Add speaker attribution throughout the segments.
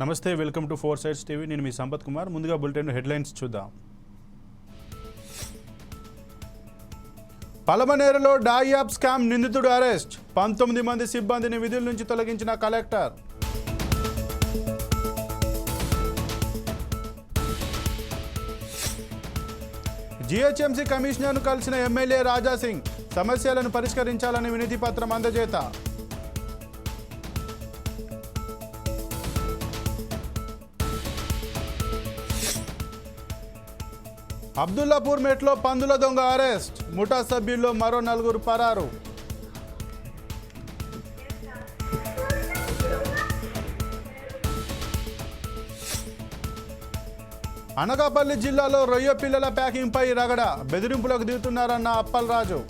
Speaker 1: నమస్తే welcome to four sides TV. నేను మీ సంపత్ కుమార్. ముందుగా బులెటిన్ హెడ్లైన్స్ చూద్దాం. పలమనేరులో డాయాబ్ స్కామ్ నిందితుడు అరెస్ట్. పంతొమ్మిది మంది సిబ్బందిని విధుల నుంచి తొలగించిన కలెక్టర్. జీహెచ్ఎంసీ కమిషనర్ను కలిసిన ఎమ్మెల్యే రాజాసింగ్ సమస్యలను పరిష్కరించాలని వినతి పత్రం అందజేత. అబ్దుల్లాపూర్ మెట్లో పందుల దొంగ అరెస్ట్. ముఠా సభ్యుల్లో మరో నలుగురు పరారు. అనకాపల్లి జిల్లాలో రొయ్య పిల్లల ప్యాకింగ్పై రగడ. బెదిరింపులకు దిగుతున్నారన్న అప్పలరాజు.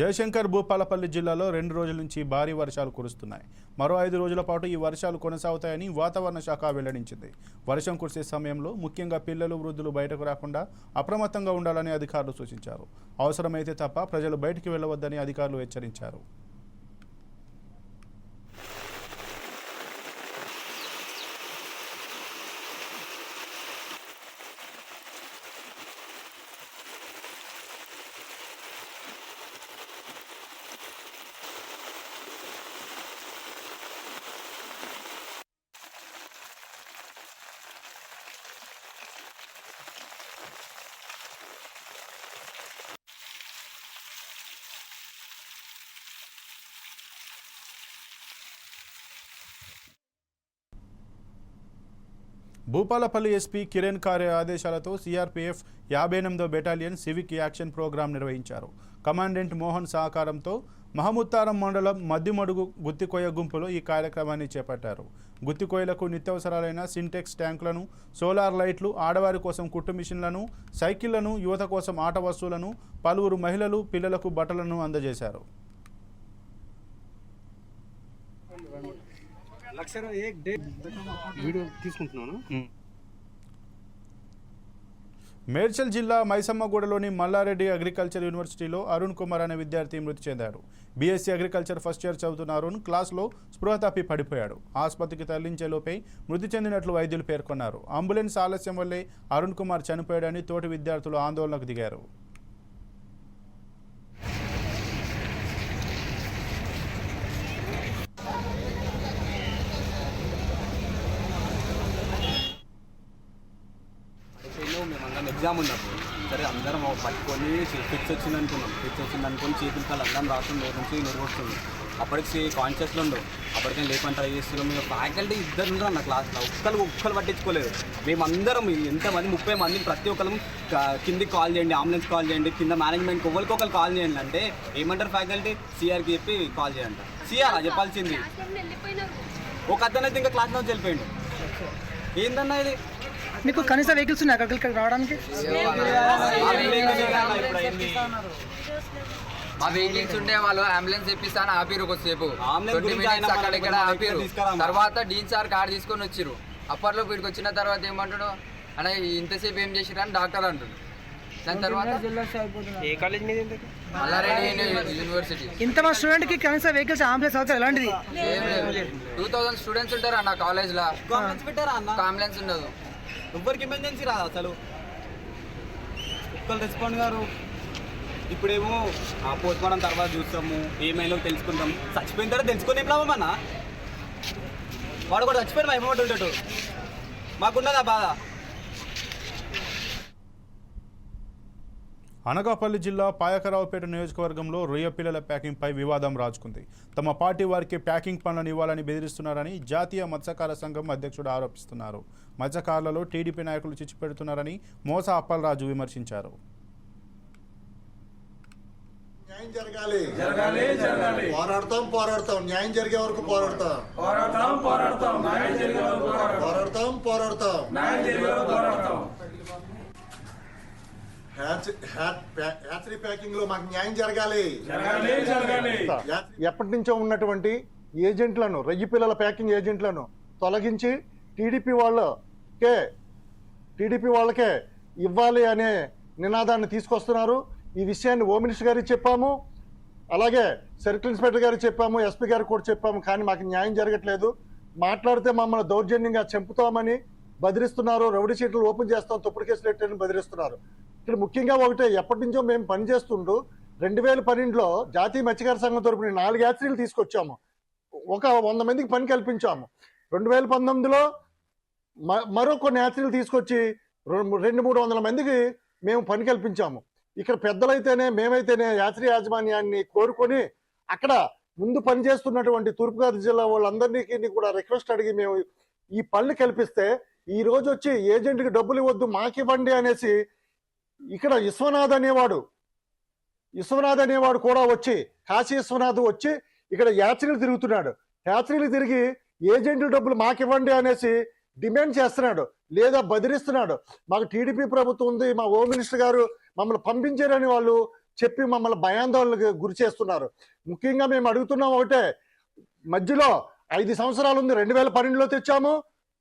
Speaker 1: జయశంకర్ భూపాలపల్లి జిల్లాలో రెండు రోజుల నుంచి భారీ వర్షాలు కురుస్తున్నాయి. మరో ఐదు రోజుల పాటు ఈ వర్షాలు కొనసాగుతాయని వాతావరణ శాఖ వెల్లడించింది. వర్షం కురిసే సమయంలో ముఖ్యంగా పిల్లలు వృద్ధులు బయటకు రాకుండా అప్రమత్తంగా ఉండాలని అధికారులు సూచించారు. అవసరమైతే తప్ప ప్రజలు బయటికి వెళ్ళవద్దని అధికారులు హెచ్చరించారు. భూపాలపల్లి ఎస్పీ కిరణ్ కార్య ఆదేశాలతో సిఆర్పీఎఫ్ యాభై ఎనిమిదో బెటాలియన్ సివిక్ యాక్షన్ ప్రోగ్రాం నిర్వహించారు. కమాండెంట్ మోహన్ సహకారంతో మహమూత్తారం మండలం మద్దిమడుగు గుత్తికోయ గుంపులో ఈ కార్యక్రమాన్ని చేపట్టారు. గుత్తికోయలకు నిత్యవసరాలైన సింటెక్స్ ట్యాంకులను సోలార్ లైట్లు ఆడవారి కోసం కుట్టు మిషన్లను సైకిళ్ళను యువత కోసం ఆట వస్తువులను పలువురు మహిళలు పిల్లలకు బట్టలను అందజేశారు.
Speaker 2: వీడియో తీసుకుంటున్నాను.
Speaker 1: మేడ్చల్ జిల్లా మైసమ్మగూడలోని మల్లారెడ్డి అగ్రికల్చర్ యూనివర్సిటీలో అరుణ్ కుమార్ అనే విద్యార్థి మృతి చెందాడు బీఎస్సీ అగ్రికల్చర్ ఫస్ట్ ఇయర్ చదువుతున్న అరుణ్ క్లాస్లో స్పృహ తప్పి పడిపోయాడు. ఆసుపత్రికి తరలించేలోపే మృతి చెందినట్లు వైద్యులు పేర్కొన్నారు. అంబులెన్స్ ఆలస్యం వల్లే అరుణ్ కుమార్ చనిపోయాడని తోటి విద్యార్థులు ఆందోళనకు దిగారు
Speaker 2: పడిపోయినావు మేము అందరం ఎగ్జామ్ ఉన్నప్పుడు సరే అందరం పట్టుకొని ఫిక్స్ వచ్చింది అనుకున్నాం. ఫిక్స్ వచ్చింది అనుకుని చేతులు కాళ్ళు అందరం రాస్తుంది నోరు నుంచి నోరు వస్తుంది అప్పటికి కాన్షియస్లో ఉండవు. అప్పటికే లేపని ట్రై చేస్తున్నాం మేము ఫ్యాకల్టీ ఇద్దరు ఉన్నారు నా క్లాస్లో ఒక్కరు ఒక్కరు పట్టించుకోలేదు. మేమందరం ఎంతమంది ముప్పై మంది ప్రతి ఒక్కరు కిందికి కాల్ చేయండి అంబులెన్స్ కాల్ చేయండి కింద మేనేజ్మెంట్కి ఒకరికి ఒకరు కాల్ చేయండి అంటే ఏమంటారు ఫ్యాకల్టీ సిఆర్కి చెప్పి కాల్ చేయండి. సిఆర్ చెప్పాల్సింది. ఒక అతను అయితే ఇంకా క్లాస్ నుంచి వెళ్ళిపోయిండు. ఏందన్నా ఇది?
Speaker 3: మీకు కనీస వెహికల్స్ ఉన్నాయి అక్కడికి రావడానికి?
Speaker 4: మా వెహికల్స్ ఉంటే వాళ్ళు అంబులెన్స్ తెప్పిస్తాను ఆపిరు కొద్దిసేపు. ట్వంటీ మినిట్స్ అక్కడ ఇక్కడ ఆపిరు? తర్వాత డీన్ సార్ కార్ తీసుకొని వచ్చిరు అప్పట్లో వీడికి వచ్చిన తర్వాత ఏమంటాడు అన్న ఇంతసేపు ఏం చేసిరు అని డాక్టర్ అంటాడు. దాని తర్వాత
Speaker 2: ఏ కాలేజ్ మీద
Speaker 4: యూనివర్సిటీ.
Speaker 3: ఇంతమంది స్టూడెంట్కి కనీస వెహికల్స్ అంబులెన్స్ అవసరం ఎలాంటిది?
Speaker 4: టూ థౌసండ్ స్టూడెంట్స్ ఉంటారు అన్న కాలేజ్లో. అంబులెన్స్ ఉండదు.
Speaker 2: ఎవ్వరికి ఎమర్జెన్సీ రాదు అసలు. ఒక్కరు రెస్పాండ్ గారు. ఇప్పుడేమో ఆ పోస్ట్మార్టం తర్వాత చూస్తాము ఏమైనా తెలుసుకుంటాం చచ్చిపోయిన తర్వాత తెలుసుకొని ఏం వాడు కూడా చచ్చిపోయిన ఏమౌంట్ ఉంటాడు మాకున్నదా బాధ?
Speaker 1: అనకాపల్లి జిల్లా పాయకరావుపేట నియోజకవర్గంలో రొయ్య పిల్లల ప్యాకింగ్పై వివాదం రాజుకుంది. తమ పార్టీ వారికి ప్యాకింగ్ పనులను ఇవ్వాలని బెదిరిస్తున్నారని జాతీయ మత్స్యకార సంఘం అధ్యక్షుడు ఆరోపిస్తున్నారు. మత్స్యకారులలో టీడీపీ నాయకులు చిచ్చిపెడుతున్నారని మోస అప్పలరాజు విమర్శించారు.
Speaker 5: న్యాయం జరగాలి. జరగాలి జరగాలి. పోరాడతాం పోరాడతాం. న్యాయం జరిగే వరకు పోరాడతాం.
Speaker 6: పోరాడతాం పోరాడతాం. న్యాయం జరిగే వరకు పోరాడతాం.
Speaker 5: పోరాడతాం పోరాడతాం.
Speaker 6: న్యాయం జరిగే వరకు పోరాడతాం.
Speaker 5: హ్యాచరీ ప్యాకింగ్లో మాకు న్యాయం జరగాలి.
Speaker 6: జరగాలి. జరగాలి?
Speaker 5: ఎప్పటి నుంచో ఉన్నటువంటి ఏజెంట్లను రయ్యి పిల్లల ప్యాకింగ్ ఏజెంట్లను తొలగించి టీడీపీ వాళ్ళకే టీడీపీ వాళ్ళకే ఇవ్వాలి అనే నినాదాన్ని తీసుకొస్తున్నారు. ఈ విషయాన్ని హోమ్ మినిస్టర్ గారికి చెప్పాము. అలాగే సర్కిల్ ఇన్స్పెక్టర్ గారికి చెప్పాము. ఎస్పీ గారికి కూడా చెప్పాము. కానీ మాకు న్యాయం జరగట్లేదు. మాట్లాడితే మమ్మల్ని దౌర్జన్యంగా చంపుతామని బెదిరిస్తున్నారు. రౌడీ షీట్లు ఓపెన్ చేస్తాం. తప్పుడు కేసులు పెట్టని బెదిరిస్తున్నారు. ఇక్కడ ముఖ్యంగా ఒకటే ఎప్పటి నుంచో మేము పనిచేస్తుంటూ రెండు వేల పన్నెండులో జాతీయ మత్స్యకార సంఘం తరపున నాలుగు యాత్రీలు తీసుకొచ్చాము. ఒక వంద మందికి పని కల్పించాము. రెండు వేల పంతొమ్మిదిలో మ- మరో కొన్ని యాత్రికులు తీసుకొచ్చి రెండు రెండు మూడు వందల మందికి మేము పని కల్పించాము. ఇక్కడ పెద్దలైతేనే మేమైతేనే యాత్రి యాజమాన్యాన్ని కోరుకొని అక్కడ ముందు పనిచేస్తున్నటువంటి తూర్పుగోదావరి జిల్లా వాళ్ళందరినీ కూడా రిక్వెస్ట్ అడిగి మేము ఈ పనులు కల్పిస్తే ఈ రోజు వచ్చి ఏజెంట్కి డబ్బులు ఇవ్వద్దు మాకివ్వండి అనేసి ఇక్కడ విశ్వనాథ్ అనేవాడు విశ్వనాథ్ అనేవాడు కూడా వచ్చి కాశీ విశ్వనాథ్ వచ్చి ఇక్కడ యాత్రికులు తిరుగుతున్నాడు. యాత్రికులు తిరిగి ఏజెంట్ డబ్బులు మాకివ్వండి అనేసి డిమాండ్ చేస్తున్నాడు లేదా బదిలిస్తున్నాడు మాకు టీడీపీ ప్రభుత్వం ఉంది మా హోమ్ మినిస్టర్ గారు మమ్మల్ని పంపించారని వాళ్ళు చెప్పి మమ్మల్ని భయాందోళనకు గురి చేస్తున్నారు. ముఖ్యంగా మేము అడుగుతున్నాం ఒకటే మధ్యలో ఐదు సంవత్సరాలు ఉంది రెండు వేల పన్నెండులో తెచ్చాము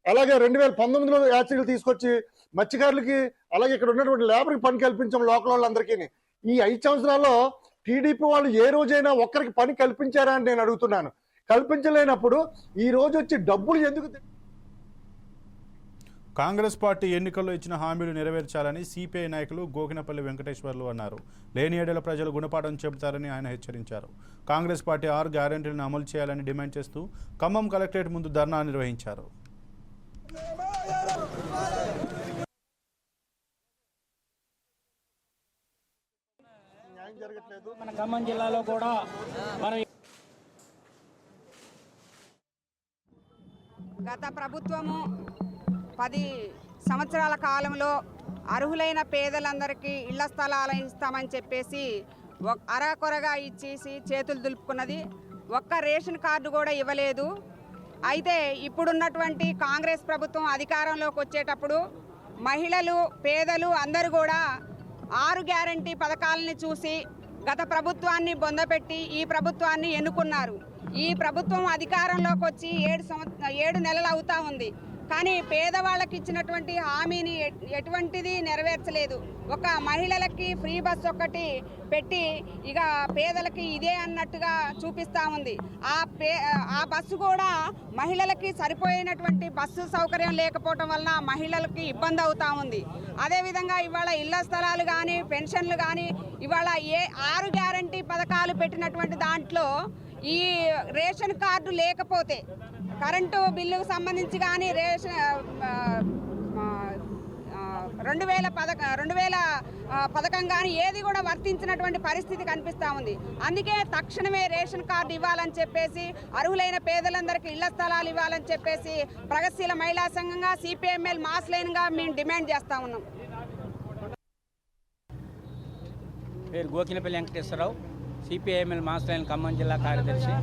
Speaker 5: అలాగే రెండు వేల పంతొమ్మిదిలో యాత్రికులు తీసుకొచ్చి మత్స్యకారులకి అలాగే ఇక్కడ ఉన్నటువంటి లేబర్కి పని కల్పించాం లోకల్ వాళ్ళందరికీ. ఈ ఐదు సంవత్సరాల్లో టీడీపీ వాళ్ళు ఏ రోజైనా ఒక్కరికి పని కల్పించారా అని నేను అడుగుతున్నాను. కల్పించలేనప్పుడు ఈ రోజు వచ్చి డబ్బులు ఎందుకు తె-
Speaker 1: కాంగ్రెస్ పార్టీ ఎన్నికల్లో ఇచ్చిన హామీలు నెరవేర్చాలని సిపిఐ నాయకులు గోకినపల్లి వెంకటేశ్వర్లు అన్నారు. లేని ఏడల ప్రజలు గుణపాఠం చెబుతారని ఆయన హెచ్చరించారు. కాంగ్రెస్ పార్టీ ఆరు గ్యారెంటీలను అమలు చేయాలని డిమాండ్ చేస్తూ ఖమ్మం కలెక్టరేట్ ముందు ధర్నా నిర్వహించారు
Speaker 5: న్యాయం జరగట్లేదు.
Speaker 6: మన ఖమ్మం జిల్లాలో కూడా మనం
Speaker 7: గత ప్రభుత్వము పది సంవత్సరాల కాలంలో అర్హులైన పేదలందరికీ ఇళ్ళ స్థలాలు ఇస్తామని చెప్పేసి ఒక్- అరకొరగా ఇచ్చేసి చేతులు దులుపుకున్నది. ఒక్క రేషన్ కార్డు కూడా ఇవ్వలేదు. అయితే ఇప్పుడున్నటువంటి కాంగ్రెస్ ప్రభుత్వం అధికారంలోకి వచ్చేటప్పుడు మహిళలు పేదలు అందరూ కూడా ఆరు గ్యారంటీ పథకాలని చూసి గత ప్రభుత్వాన్ని బొందపెట్టి ఈ ప్రభుత్వాన్ని ఎన్నుకున్నారు. ఈ ప్రభుత్వం అధికారంలోకి వచ్చి ఏడు సంవత్సరం ఏడు నెలలు అవుతా ఉంది. కానీ పేదవాళ్ళకి ఇచ్చినటువంటి హామీని ఎటువంటిది నెరవేర్చలేదు. ఒక మహిళలకి ఫ్రీ బస్ ఒక్కటి పెట్టి ఇక పేదలకి ఇదే అన్నట్టుగా చూపిస్తూ ఉంది. ఆ పే ఆ బస్సు కూడా మహిళలకి సరిపోయినటువంటి బస్సు సౌకర్యం లేకపోవటం వలన మహిళలకి ఇబ్బంది అవుతా ఉంది. అదేవిధంగా ఇవాళ ఇళ్ళ స్థలాలు కానీ పెన్షన్లు కానీ ఇవాళ ఏ ఆరు గ్యారంటీ పథకాలు పెట్టినటువంటి దాంట్లో ఈ రేషన్ కార్డు లేకపోతే కరెంటు బిల్లుకు సంబంధించి కానీ రేషన్ రెండు వేల పథక రెండు వేల పథకం కానీ ఏది కూడా వర్తించినటువంటి పరిస్థితి కనిపిస్తూ ఉంది. అందుకే తక్షణమే రేషన్ కార్డు ఇవ్వాలని చెప్పేసి అర్హులైన పేదలందరికీ ఇళ్ళ స్థలాలు ఇవ్వాలని చెప్పేసి ప్రగతిశీల మహిళా సంఘంగా సిపిఎంఎల్ మాస్ లైన్గా మేము డిమాండ్ చేస్తూ ఉన్నాం.
Speaker 8: పేరు Gokinapalli Venkateswararao CPI ML mass line Khammam జిల్లా కార్యదర్శి.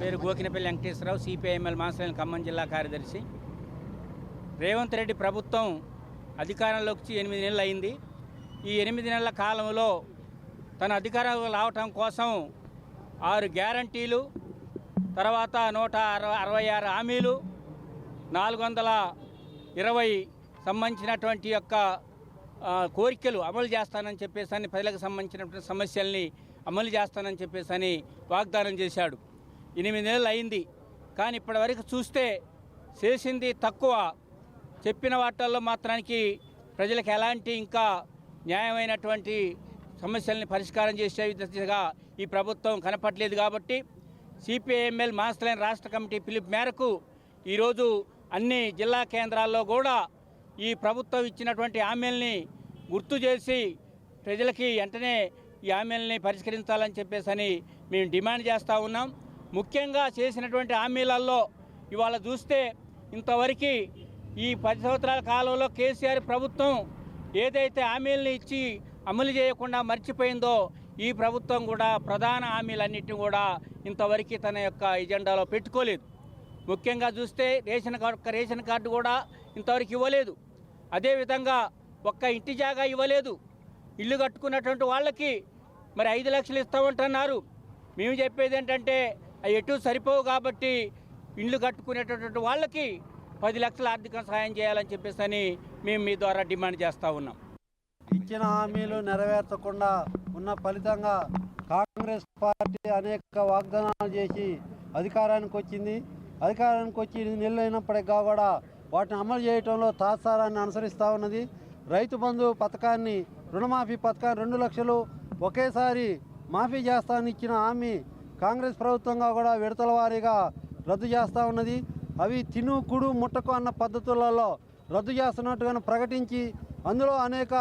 Speaker 8: పేరు Gokinapalli Venkateswararao CPI ML master Khammam జిల్లా కార్యదర్శి. రేవంత్ రెడ్డి ప్రభుత్వం అధికారంలోకి వచ్చి ఎనిమిది నెలలు అయింది. ఈ ఎనిమిది నెలల కాలంలో తన అధికారంలో రావటం కోసం ఆరు గ్యారంటీలు తర్వాత నూట అరవై అరవై ఆరు హామీలు నాలుగు వందల ఇరవై సంబంధించినటువంటి యొక్క కోరికలు అమలు చేస్తానని చెప్పేసి అని ప్రజలకు సంబంధించినటువంటి సమస్యల్ని అమలు చేస్తానని చెప్పేసి అని వాగ్దానం చేశాడు. ఎనిమిది నెలలు అయింది కానీ ఇప్పటివరకు చూస్తే చేసింది తక్కువ. చెప్పిన వాటల్లో మాత్రానికి ప్రజలకు ఎలాంటి ఇంకా న్యాయమైనటువంటి సమస్యల్ని పరిష్కారం చేసే దిశగా ఈ ప్రభుత్వం కనపట్లేదు కాబట్టి సిపిఐఎంఎల్ మాస్టర్ లైన్ రాష్ట్ర కమిటీ పిలుపు మేరకు ఈరోజు అన్ని జిల్లా కేంద్రాల్లో కూడా ఈ ప్రభుత్వం ఇచ్చినటువంటి హామీల్ని గుర్తు చేసి ప్రజలకి వెంటనే ఈ హామీల్ని పరిష్కరించాలని చెప్పేసి అని మేము డిమాండ్ చేస్తూ ఉన్నాం. ముఖ్యంగా చేసినటువంటి హామీలలో ఇవాళ చూస్తే ఇంతవరకు ఈ పది సంవత్సరాల కాలంలో కేసీఆర్ ప్రభుత్వం ఏదైతే హామీలను ఇచ్చి అమలు చేయకుండా మర్చిపోయిందో ఈ ప్రభుత్వం కూడా ప్రధాన హామీలన్నింటినీ కూడా ఇంతవరకు తన యొక్క ఎజెండాలో పెట్టుకోలేదు. ముఖ్యంగా చూస్తే రేషన్ కార్డు ఒక్క రేషన్ కార్డు కూడా ఇంతవరకు ఇవ్వలేదు. అదేవిధంగా ఒక్క ఇంటి జాగా ఇవ్వలేదు. ఇల్లు కట్టుకున్నటువంటి వాళ్ళకి మరి ఐదు లక్షలు ఇస్తామంటున్నారు. మేము చెప్పేది ఏంటంటే ఎటు సరిపోవు కాబట్టి ఇండ్లు కట్టుకునేటటువంటి వాళ్ళకి పది లక్షల ఆర్థిక సహాయం చేయాలని చెప్పేసి అని మేము మీ ద్వారా డిమాండ్ చేస్తూ ఉన్నాం.
Speaker 9: ఇచ్చిన హామీలు నెరవేర్చకుండా ఉన్న ఫలితంగా కాంగ్రెస్ పార్టీ అనేక వాగ్దానాలు చేసి అధికారానికి వచ్చింది. అధికారానికి వచ్చి ఎనిమిది కూడా వాటిని అమలు చేయడంలో తాత్సారాన్ని అనుసరిస్తూ ఉన్నది. రైతు బంధు పథకాన్ని రుణమాఫీ పథకాన్ని రెండు లక్షలు ఒకేసారి మాఫీ చేస్తానని ఇచ్చిన హామీ కాంగ్రెస్ ప్రభుత్వంగా కూడా విడతల వారీగా రద్దు చేస్తూ ఉన్నది. అవి తిను కుడు ముట్టకు అన్న పద్ధతులలో రద్దు చేస్తున్నట్టుగా ప్రకటించి అందులో అనేక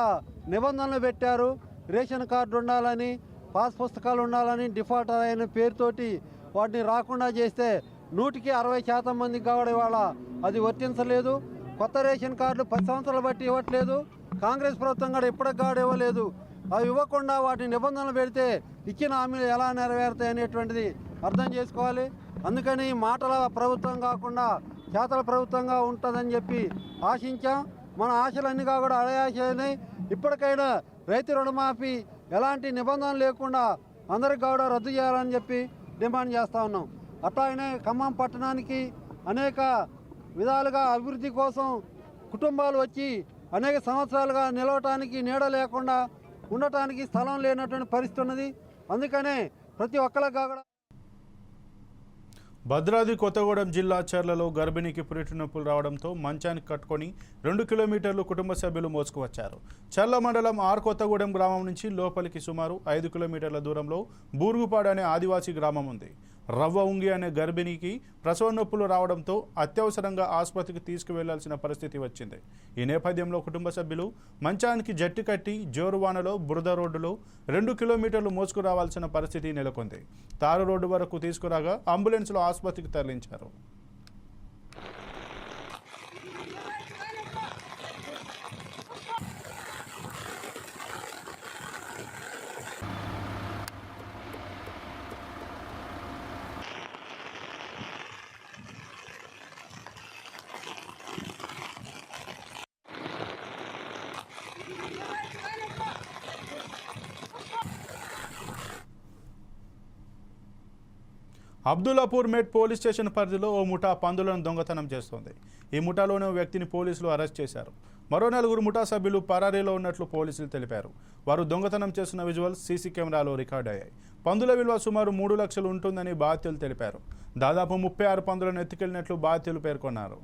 Speaker 9: నిబంధనలు పెట్టారు. రేషన్ కార్డు ఉండాలని పాస్ పుస్తకాలు ఉండాలని డిఫాల్టర్ అయిన పేరుతోటి వాటిని రాకుండా చేస్తే నూటికి అరవై శాతం మందికి కావడం ఇవాళ అది వర్తించలేదు. కొత్త రేషన్ కార్డులు పది సంవత్సరాలు బట్టి ఇవ్వట్లేదు. కాంగ్రెస్ ప్రభుత్వం కూడా ఇప్పటికి కాడు ఇవ్వలేదు. అవి ఇవ్వకుండా వాటి నిబంధనలు పెడితే ఇచ్చిన హామీలు ఎలా నెరవేరుతాయి అనేటువంటిది అర్థం చేసుకోవాలి. అందుకని మాటల ప్రభుత్వం కాకుండా చేతల ప్రభుత్వంగా ఉంటుందని చెప్పి ఆశించాం. మన ఆశలన్నీ కూడా అడయాశలని ఇప్పటికైనా రైతు రుణమాఫీ ఎలాంటి నిబంధనలు లేకుండా అందరికి కూడా రద్దు చేయాలని చెప్పి డిమాండ్ చేస్తూ ఉన్నాం. అట్లాగనే ఖమ్మం పట్టణానికి అనేక విధాలుగా అభివృద్ధి కోసం కుటుంబాలు వచ్చి అనేక సంవత్సరాలుగా నిలవటానికి నీడ లేకుండా ఉండటానికి స్థలం లేనటువంటి పరిస్థితి ఉన్నది. అందుకనే ప్రతి ఒక్కరికి కాకుండా
Speaker 1: భద్రాద్రి కొత్తగూడెం జిల్లా చర్లలో గర్భిణికి పురిటి నొప్పులు రావడంతో మంచానికి కట్టుకొని రెండు కిలోమీటర్లు కుటుంబ సభ్యులు మోసుకువచ్చారు. చర్ల మండలం ఆర్ కొత్తగూడెం గ్రామం నుంచి లోపలికి సుమారు ఐదు కిలోమీటర్ల దూరంలో బూరుగుపాడు అనే ఆదివాసీ గ్రామం ఉంది. రవ్వ ఉంగి అనే గర్భిణికి ప్రసవ నొప్పులు రావడంతో అత్యవసరంగా ఆసుపత్రికి తీసుకువెళ్ళాల్సిన పరిస్థితి వచ్చింది. ఈ నేపథ్యంలో కుటుంబ సభ్యులు మంచానికి జట్టు కట్టి జోరువానలో బురద రోడ్డులో రెండు కిలోమీటర్లు మోసుకురావాల్సిన పరిస్థితి నెలకొంది. తారు రోడ్డు వరకు తీసుకురాగా అంబులెన్స్లో ఆసుపత్రికి తరలించారు. అబ్దుల్లాపూర్ మెట్ పోలీస్ స్టేషన్ పరిధిలో ఓ ముఠా పందులను దొంగతనం చేస్తోంది. ఈ ముఠాలోని ఓ వ్యక్తిని పోలీసులు అరెస్ట్ చేశారు. మరో నలుగురు ముఠా సభ్యులు పరారీలో ఉన్నట్లు పోలీసులు తెలిపారు. వారు దొంగతనం చేస్తున్న విజువల్స్ సీసీ కెమెరాలో రికార్డ్ అయ్యాయి. పందుల విలువ సుమారు మూడు లక్షలు ఉంటుందని బాధ్యులు తెలిపారు. దాదాపు ముప్పై ఆరు పందులను ఎత్తుకెళ్ళినట్లు బాధ్యులు పేర్కొన్నారు.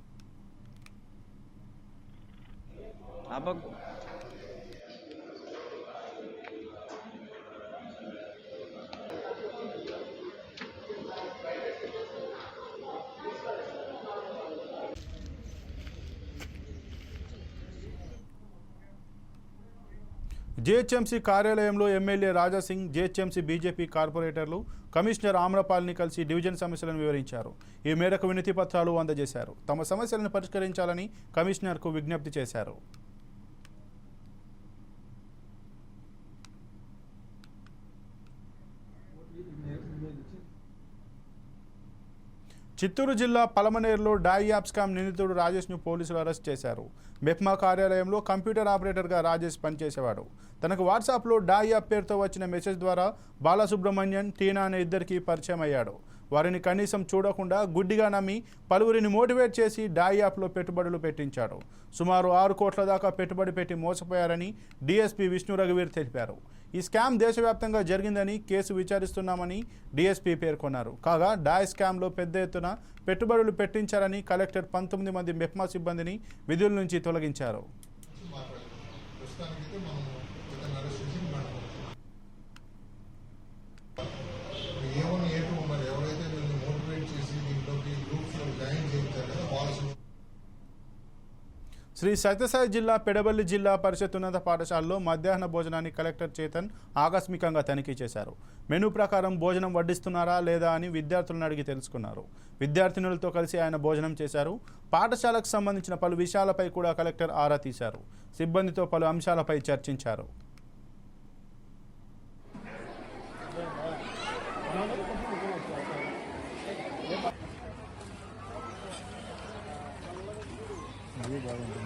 Speaker 1: జీహెచ్ఎంసీ కార్యాలయంలో ఎమ్మెల్యే రాజాసింగ్ జీహెచ్ఎంసీ బీజేపీ కార్పొరేటర్లు కమిషనర్ ఆమ్రపాల్ని కలిసి డివిజన్ సమస్యలను వివరించారు. ఈ మేరకు వినతి పత్రాలు అందజేశారు. తమ సమస్యలను పరిష్కరించాలని కమిషనర్కు విజ్ఞప్తి చేశారు. చిత్తూరు జిల్లా పలమనేరులో డాయి యాప్ స్కామ్ నిందితుడు రాజేష్ను పోలీసులు అరెస్ట్ చేశారు. మెప్మా కార్యాలయంలో కంప్యూటర్ ఆపరేటర్గా రాజేష్ పనిచేసేవాడు. తనకు వాట్సాప్లో డాయి యాప్ పేరుతో వచ్చిన మెసేజ్ ద్వారా బాలసుబ్రహ్మణ్యన్ టీనా అనే ఇద్దరికీ పరిచయం అయ్యాడు. వారిని కనీసం చూడకుండా గుడ్డిగా నమ్మి పలువురిని మోటివేట్ చేసి డాయి యాప్లో పెట్టుబడులు పెట్టించాడు సుమారు ఆరు కోట్ల దాకా పెట్టుబడి పెట్టి మోసపోయారని డీఎస్పీ విష్ణు రఘువీర్ తెలిపారు. ఈ స్కామ్ దేశవ్యాప్తంగా జరిగిందని కేసు విచారిస్తున్నామని డీఎస్పీ పేర్కొన్నారు. కాగా డాయ్ స్కామ్లో పెద్ద ఎత్తున పెట్టుబడులు పెట్టించారని కలెక్టర్ పంతొమ్మిది మంది మెప్మా సిబ్బందిని విధుల నుంచి తొలగించారు.
Speaker 10: ఏమని
Speaker 1: శ్రీ సత్యసాయి జిల్లా పెడబల్లి జిల్లా పరిషత్ ఉన్నత పాఠశాలలో మధ్యాహ్న భోజనాన్ని కలెక్టర్ చేతన్ ఆకస్మికంగా తనిఖీ చేశారు. మెనూ ప్రకారం భోజనం వడ్డిస్తున్నారా లేదా అని విద్యార్థులను అడిగి తెలుసుకున్నారు. విద్యార్థినులతో కలిసి ఆయన భోజనం చేశారు. పాఠశాలకు సంబంధించిన పలు విషయాలపై కూడా కలెక్టర్ ఆరా తీశారు. సిబ్బందితో పలు అంశాలపై చర్చించారు. ఇది బాగుంది?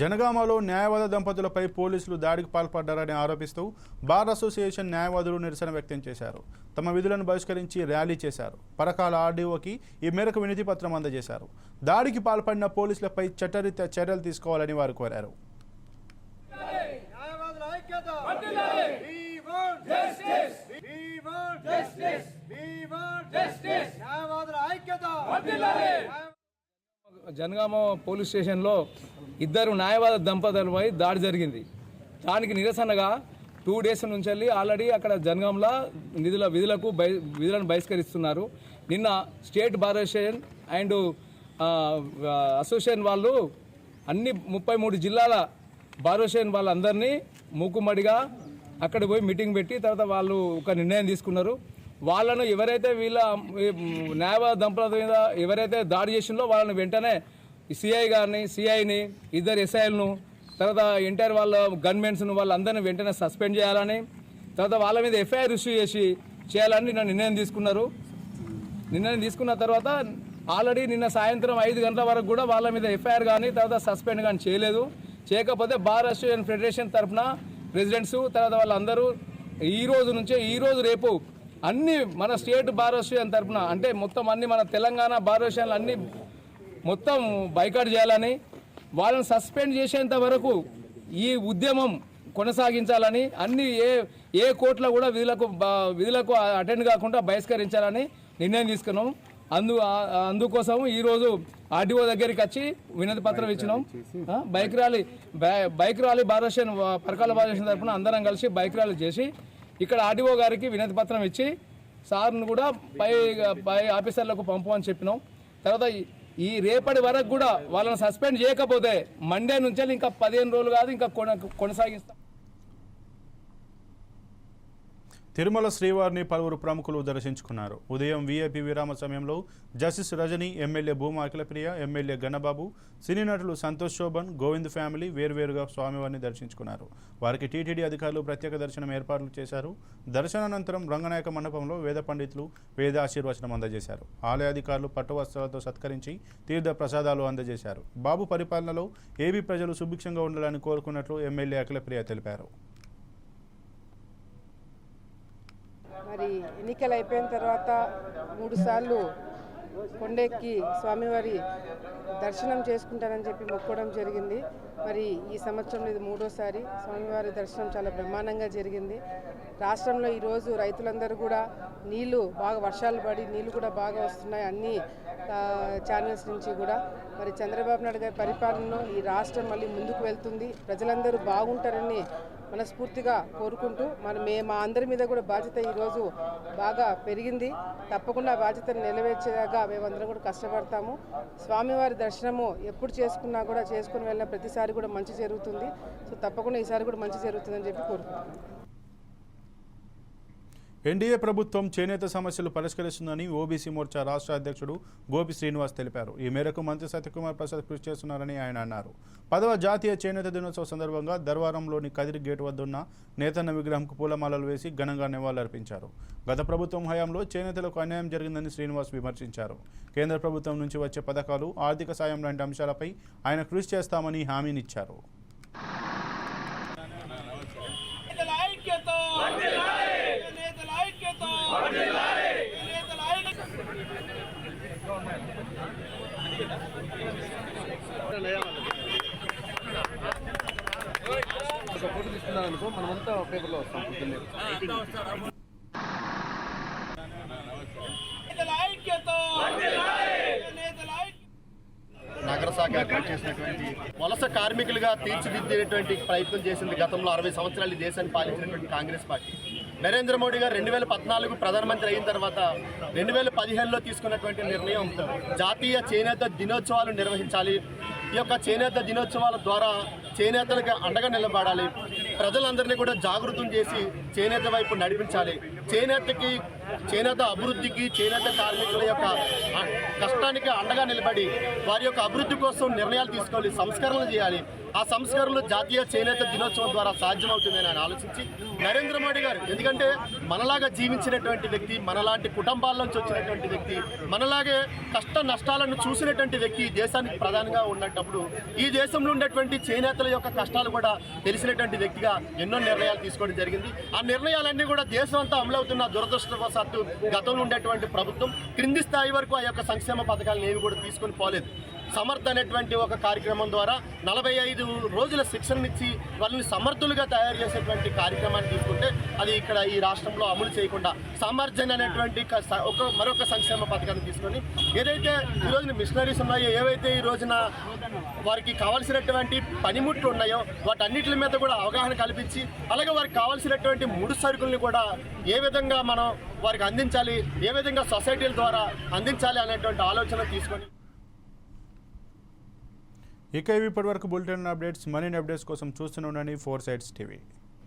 Speaker 1: జనగామలో న్యాయవాద దంపతులపై పోలీసులు దాడికి పాల్పడ్డారని ఆరోపిస్తూ బార్ అసోసియేషన్ న్యాయవాదులు నిరసన వ్యక్తం చేశారు. తమ విధులను బహిష్కరించి ర్యాలీ చేశారు. పరకాల ఆర్డీఓకి ఈ మేరకు వినతి పత్రం అందజేశారు. దాడికి పాల్పడిన పోలీసులపై చట్టరీత్యా చర్యలు తీసుకోవాలని వారు కోరారు.
Speaker 11: జనగామ పోలీస్ స్టేషన్లో ఇద్దరు న్యాయవాద దంపతులపై దాడి జరిగింది. దానికి నిరసనగా టూ డేస్ నుంచి వెళ్ళి ఆల్రెడీ అక్కడ జనగాంలో నిధుల విధులకు బై విధులను బహిష్కరిస్తున్నారు. నిన్న state bar association and association వాళ్ళు అన్ని ముప్పై మూడు జిల్లాల బార్ అసోసియేషన్ వాళ్ళందరినీ మూకుమ్మడిగా అక్కడ పోయి మీటింగ్ పెట్టి తర్వాత వాళ్ళు ఒక నిర్ణయం తీసుకున్నారు. వాళ్ళను ఎవరైతే వీళ్ళ న్యాయవాద దంపతుల మీద ఎవరైతే దాడి చేసిందో వాళ్ళని వెంటనే సిఐ గారిని సిఐని ఇద్దరు ఎస్ఐలను తర్వాత ఎంటైర్ వాళ్ళ గన్మెన్స్ను వాళ్ళందరినీ వెంటనే సస్పెండ్ చేయాలని తర్వాత వాళ్ళ మీద ఎఫ్ఐఆర్ ఇష్యూ చేసి చేయాలని నిన్న నిర్ణయం తీసుకున్నారు. నిర్ణయం తీసుకున్న తర్వాత ఆల్రెడీ నిన్న సాయంత్రం ఐదు గంటల వరకు కూడా వాళ్ళ మీద ఎఫ్ఐఆర్ కానీ తర్వాత సస్పెండ్ కానీ చేయలేదు. చేయకపోతే బార్ అసోసియేషన్ ఫెడరేషన్ తరఫున ప్రెసిడెంట్స్ తర్వాత వాళ్ళందరూ ఈ రోజు నుంచే ఈ రోజు రేపు అన్ని మన స్టేట్ బార్ అసోసియేషన్ తరఫున అంటే మొత్తం అన్ని మన తెలంగాణ బార్ అసోసియేషన్లు అన్ని మొత్తం బైకాట్ చేయాలని వాళ్ళని సస్పెండ్ చేసేంత వరకు ఈ ఉద్యమం కొనసాగించాలని అన్ని ఏ ఏ కోర్టులో కూడా విధులకు విధులకు అటెండ్ కాకుండా బహిష్కరించాలని నిర్ణయం తీసుకున్నాం. అందు అందుకోసం ఈరోజు ఆర్డీఓ దగ్గరికి వచ్చి వినతి పత్రం ఇచ్చినాం. బైక్ ర్యాలీ బై- బైక్ ర్యాలీ భారతదేశం పరకాల భారతదేశం తరఫున అందరం కలిసి బైక్ ర్యాలీ చేసి ఇక్కడ ఆర్డీఓ గారికి వినతి పత్రం ఇచ్చి సార్ను కూడా పై పై ఆఫీసర్లకు పంపమని చెప్పినాం. తర్వాత ఈ- రేపటి వరకు కూడా వాళ్ళని సస్పెండ్ చేయకపోతే మండే నుంచి ఇంకా పదిహేను రోజులు కాదు ఇంకా కొన కొనసాగిస్తాం.
Speaker 1: తిరుమల శ్రీవారిని పలువురు ప్రముఖులు దర్శించుకున్నారు. ఉదయం వీఐపీ విరామ సమయంలో justice Rajani MLA Bhuma Akhilapriya MLA Ganababu cine నటులు సంతోష్ శోభన్ గోవింద్ ఫ్యామిలీ వేర్వేరుగా స్వామివారిని దర్శించుకున్నారు. వారికి టీటీడీ అధికారులు ప్రత్యేక దర్శనం ఏర్పాట్లు చేశారు. దర్శనానంతరం రంగనాయక మండపంలో వేద పండితులు వేద ఆశీర్వచనం అందజేశారు. ఆలయ అధికారులు పట్టు వస్త్రాలతో సత్కరించి తీర్థ ప్రసాదాలు అందజేశారు. బాబు పరిపాలనలో ఏబీ ప్రజలు సుభిక్షంగా ఉండాలని కోరుకున్నట్లు ఎమ్మెల్యే అఖిలప్రియ తెలిపారు.
Speaker 12: మరి ఎన్నికలు అయిపోయిన తర్వాత మూడు సార్లు కొండెక్కి స్వామివారి దర్శనం చేసుకుంటానని చెప్పి మొక్కోవడం జరిగింది. మరి ఈ సంవత్సరంలో ఇది మూడోసారి స్వామివారి దర్శనం చాలా బ్రహ్మాండంగా జరిగింది. రాష్ట్రంలో ఈరోజు రైతులందరూ కూడా నీళ్ళు బాగా వర్షాలు పడి నీళ్ళు కూడా బాగా వస్తున్నాయి అన్ని ఛానల్స్ నుంచి కూడా. మరి చంద్రబాబు నాయుడు గారి పరిపాలనలో ఈ రాష్ట్రం మళ్ళీ ముందుకు వెళ్తుంది. ప్రజలందరూ బాగుంటారని మనస్ఫూర్తిగా కోరుకుంటూ మన మే మా అందరి మీద కూడా బాధ్యత ఈరోజు బాగా పెరిగింది. తప్పకుండా బాధ్యతను నెరవేర్చేదాకా మేమందరం కూడా కష్టపడతాము. స్వామివారి దర్శనము ఎప్పుడు చేసుకున్నా కూడా చేసుకుని వెళ్ళిన ప్రతిసారి కూడా మంచి జరుగుతుంది. సో తప్పకుండా ఈసారి కూడా మంచి జరుగుతుందని చెప్పి కోరుకుంటున్నాను
Speaker 1: ఎన్డీఏ ప్రభుత్వం చేనేత సమస్యలు పరిష్కరిస్తుందని ఓబీసీ మోర్చా రాష్ట్ర అధ్యక్షుడు గోపి శ్రీనివాస్ తెలిపారు. ఈ మేరకు మంత్రి సత్యకుమార్ ప్రసాద్ కృషి చేస్తున్నారని ఆయన అన్నారు. పదవ జాతీయ చేనేత దినోత్సవ సందర్భంగా ధర్వారంలోని కదిరి గేటు వద్ద ఉన్న నేతన్న విగ్రహంకు పూలమాలలు వేసి ఘనంగా నివాళులర్పించారు. గత ప్రభుత్వం హయాంలో చేనేతలకు అన్యాయం జరిగిందని శ్రీనివాస్ విమర్శించారు. కేంద్ర ప్రభుత్వం నుంచి వచ్చే పథకాలు ఆర్థిక సాయం లాంటి అంశాలపై ఆయన కృషి చేస్తామని హామీనిచ్చారు.
Speaker 2: మనమంతా పేపర్లో వస్తాం పొద్దున్నే.
Speaker 13: నగర శాఖ ఏర్పాటు చేసినటువంటి వలస కార్మికులుగా తీర్చిదిద్దేటువంటి ప్రయత్నం చేసింది గతంలో అరవై సంవత్సరాలు ఈ దేశాన్ని పాలించినటువంటి కాంగ్రెస్ పార్టీ. నరేంద్ర మోడీ గారు రెండు వేల పద్నాలుగు ప్రధానమంత్రి అయిన తర్వాత రెండు వేల పదిహేనులో తీసుకున్నటువంటి నిర్ణయం జాతీయ చేనేత దినోత్సవాలు నిర్వహించాలి. ఈ యొక్క చేనేత దినోత్సవాల ద్వారా చేనేతలకు అండగా నిలబడాలి. ప్రజలందరినీ కూడా జాగృతం చేసి చేనేత వైపు నడిపించాలి. చేనేతకి చేనేత అభివృద్ధికి చేనేత కార్మికుల యొక్క కష్టానికి అండగా నిలబడి వారి యొక్క అభివృద్ధి కోసం నిర్ణయాలు తీసుకోవాలి సంస్కరణలు చేయాలి. ఆ సంస్కరణలు జాతీయ చేనేత దినోత్సవం ద్వారా సాధ్యమవుతుందని ఆయన ఆలోచించి నరేంద్ర మోడీ గారు ఎందుకంటే మనలాగా జీవించినటువంటి వ్యక్తి మనలాంటి కుటుంబాల నుంచి వచ్చినటువంటి వ్యక్తి మనలాగే కష్ట నష్టాలను చూసినటువంటి వ్యక్తి దేశానికి ప్రధానంగా ఉన్నప్పుడు ఈ దేశంలో ఉండేటువంటి చేనేతల యొక్క కష్టాలు కూడా తెలిసినటువంటి వ్యక్తిగా ఎన్నో నిర్ణయాలు తీసుకోవడం జరిగింది. ఆ నిర్ణయాలన్నీ కూడా దేశం అంతా అమలవుతున్న దురదృష్టవశాత్తు గతంలో ఉండేటువంటి ప్రభుత్వం క్రింది స్థాయి వరకు ఆ యొక్క సంక్షేమ పథకాలను ఏవి కూడా తీసుకొని పోలేదు. సమర్థ అనేటువంటి ఒక కార్యక్రమం ద్వారా నలభై ఐదు రోజుల శిక్షణనిచ్చి వాళ్ళని సమర్థులుగా తయారు చేసేటువంటి కార్యక్రమాన్ని తీసుకుంటే అది ఇక్కడ ఈ రాష్ట్రంలో అమలు చేయకుండా సామర్థ్యం అనేటువంటి ఒక మరొక సంక్షేమ పథకాన్ని తీసుకొని ఏదైతే ఈ రోజున మిషనరీస్ ఉన్నాయో ఏవైతే ఈ రోజున వారికి కావాల్సినటువంటి పనిముట్లు ఉన్నాయో వాటన్నిటి మీద కూడా అవగాహన కల్పించి అలాగే వారికి కావాల్సినటువంటి ముడి సరుకుల్ని కూడా ఏ విధంగా మనం వారికి అందించాలి ఏ విధంగా సొసైటీల ద్వారా అందించాలి అనేటువంటి ఆలోచన తీసుకొని
Speaker 1: ఇక ఇవి ఇప్పటివరకు బులెటిన్ అప్డేట్స్ మరిన్ని అప్డేట్స్ కోసం చూస్తూనే ఉండండి ఫోర్ సైడ్స్ టీవీ.